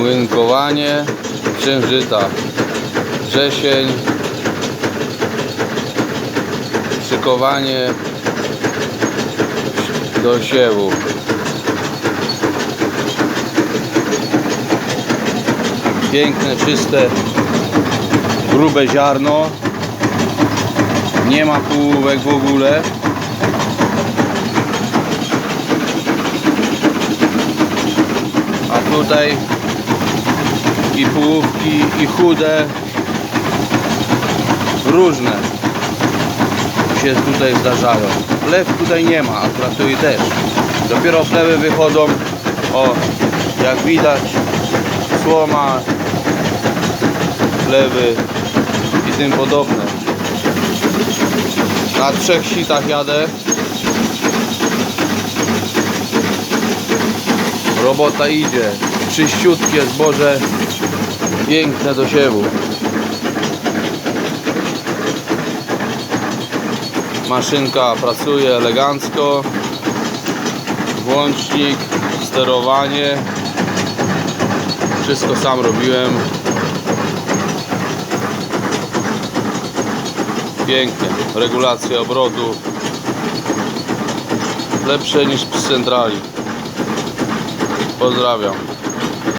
Młynkowanie księżyta. Wrzesień. Szykowanie do siewu. Piękne, czyste, grube ziarno. Nie ma półówek w ogóle. A tutaj i połówki, i chude, różne się tutaj zdarzają. Plew tutaj nie ma, akurat tu i też. Dopiero plewy wychodzą, o, jak widać, słoma, plewy i tym podobne. Na trzech sitach jadę. Robota idzie. Czyściutkie zboże. Piękne do siewu. Maszynka pracuje elegancko. Włącznik, sterowanie. Wszystko sam robiłem. Pięknie. Regulacja obrotu. Lepsze niż z centrali. Pozdrawiam.